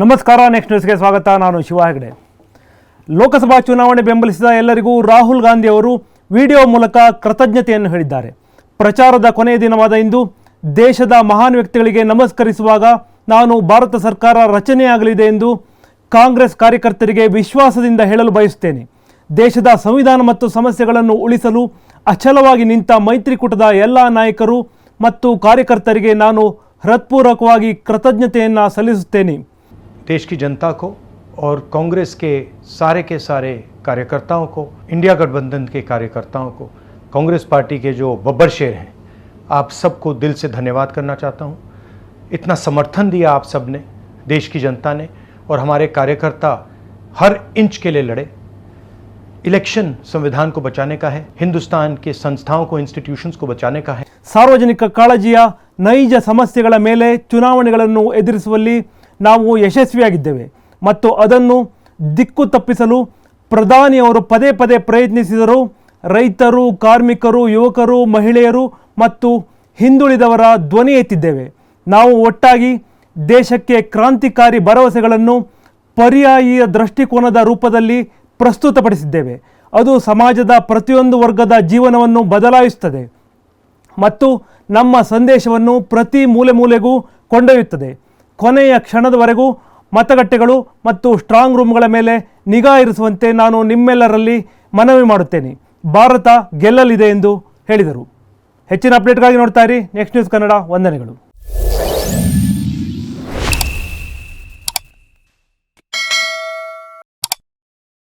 ನಮಸ್ಕಾರ ನೆಕ್ಸ್ಟ್ ನ್ಯೂಸ್ಗೆ ಸ್ವಾಗತ. ನಾನು ಶಿವ ಹೆಗಡೆ. ಲೋಕಸಭಾ ಚುನಾವಣೆ ಬೆಂಬಲಿಸಿದ ಎಲ್ಲರಿಗೂ ರಾಹುಲ್ ಗಾಂಧಿ ಅವರು ವಿಡಿಯೋ ಮೂಲಕ ಕೃತಜ್ಞತೆಯನ್ನು ಹೇಳಿದ್ದಾರೆ. ಪ್ರಚಾರದ ಕೊನೆಯ ದಿನವಾದ ಇಂದು ದೇಶದ ಮಹಾನ್ ವ್ಯಕ್ತಿಗಳಿಗೆ ನಮಸ್ಕರಿಸುವಾಗ ನಾನು ಭಾರತ ಸರ್ಕಾರ ರಚನೆಯಾಗಲಿದೆ ಎಂದು ಕಾಂಗ್ರೆಸ್ ಕಾರ್ಯಕರ್ತರಿಗೆ ವಿಶ್ವಾಸದಿಂದ ಹೇಳಲು ಬಯಸುತ್ತೇನೆ. ದೇಶದ ಸಂವಿಧಾನ ಮತ್ತು ಸಮಸ್ಯೆಗಳನ್ನು ಉಳಿಸಲು ಅಚಲವಾಗಿ ನಿಂತ ಮೈತ್ರಿಕೂಟದ ಎಲ್ಲ ನಾಯಕರು ಮತ್ತು ಕಾರ್ಯಕರ್ತರಿಗೆ ನಾನು ಹೃತ್ಪೂರ್ವಕವಾಗಿ ಕೃತಜ್ಞತೆಯನ್ನು ಸಲ್ಲಿಸುತ್ತೇನೆ. देश की जनता को और कांग्रेस के सारे के सारे कार्यकर्ताओं को इंडिया गठबंधन के कार्यकर्ताओं को कांग्रेस पार्टी के जो बब्बर शेर हैं आप सबको दिल से धन्यवाद करना चाहता हूँ इतना समर्थन दिया आप सब ने देश की जनता ने और हमारे कार्यकर्ता हर इंच के लिए लड़े इलेक्शन संविधान को बचाने का है हिंदुस्तान के संस्थाओं को इंस्टीट्यूशंस को बचाने का है ಸಾರ್ವಜನಿಕ ಕಾಳಜಿಯ ನೈಜ ಸಮಸ್ಯೆಗಳ ಮೇಲೆ ಚುನಾವಣೆಗಳನ್ನು ಎದುರಿಸುವಲ್ಲಿ ನಾವು ಯಶಸ್ವಿಯಾಗಿದ್ದೇವೆ ಮತ್ತು ಅದನ್ನು ದಿಕ್ಕು ತಪ್ಪಿಸಲು ಪ್ರಧಾನಿಯವರು ಪದೇ ಪದೇ ಪ್ರಯತ್ನಿಸಿದರು. ರೈತರು, ಕಾರ್ಮಿಕರು, ಯುವಕರು, ಮಹಿಳೆಯರು ಮತ್ತು ಹಿಂದುಳಿದವರ ಧ್ವನಿ ಎತ್ತಿದ್ದೇವೆ. ನಾವು ಒಟ್ಟಾಗಿ ದೇಶಕ್ಕೆ ಕ್ರಾಂತಿಕಾರಿ ಭರವಸೆಗಳನ್ನು ಪರ್ಯಾಯ ದೃಷ್ಟಿಕೋನದ ರೂಪದಲ್ಲಿ ಪ್ರಸ್ತುತಪಡಿಸಿದ್ದೇವೆ. ಅದು ಸಮಾಜದ ಪ್ರತಿಯೊಂದು ವರ್ಗದ ಜೀವನವನ್ನು ಬದಲಾಯಿಸುತ್ತದೆ ಮತ್ತು ನಮ್ಮ ಸಂದೇಶವನ್ನು ಪ್ರತಿ ಮೂಲೆ ಮೂಲೆಗೂ ಕೊಂಡೊಯ್ಯುತ್ತದೆ. ಕೊನೆಯ ಕ್ಷಣದವರೆಗೂ ಮತಗಟ್ಟೆಗಳು ಮತ್ತು ಸ್ಟ್ರಾಂಗ್ ರೂಮ್ಗಳ ಮೇಲೆ ನಿಗಾ ಇರಿಸುವಂತೆ ನಾನು ನಿಮ್ಮೆಲ್ಲರಲ್ಲಿ ಮನವಿ ಮಾಡುತ್ತೇನೆ. ಭಾರತ ಗೆಲ್ಲಲಿದೆ ಎಂದು ಹೇಳಿದರು. ಹೆಚ್ಚಿನ ಅಪ್ಡೇಟ್ಗಾಗಿ ನೋಡ್ತಾ ಇರಿ. ನೆಕ್ಸ್ಟ್ ನ್ಯೂಸ್ ಕನ್ನಡ ವಂದನೆಗಳು.